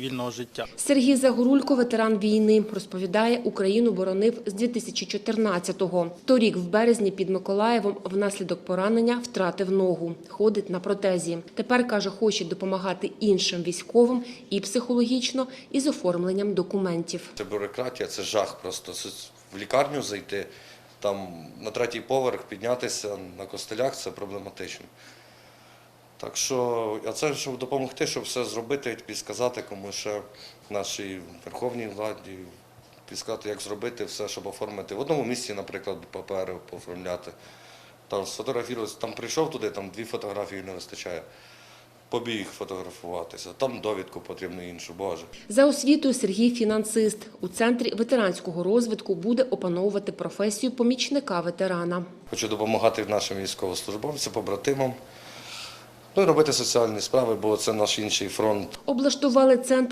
вільного життя. Сергій Загорулько, ветеран війни, розповідає, Україну боронив з 2014-го. Торік, в березні, під Миколаєвом внаслідок поранення втратив ногу. Ходить на протезі. Тепер, каже, хоче допомагати іншим військовим і психологічно, і з оформленням документів. Це бюрократія, це жах просто. В лікарню зайти, там на третій поверх піднятися на костелях це проблематично. Так що, а це щоб допомогти, щоб все зробити, підсказати комусь ще нашій верховній владі, підсказати, як зробити все, щоб оформити. В одному місці, наприклад, папери оформляти. Там сфотографуватися, там прийшов туди, там дві фотографії не вистачає. Побіг фотографуватися, там довідку потрібно іншу, Боже. За освітою Сергій фінансист. У центрі ветеранського розвитку буде опановувати професію помічника ветерана. Хочу допомагати нашим військовослужбовцям, побратимам. Ну і робити соціальні справи, бо це наш інший фронт. Облаштували центр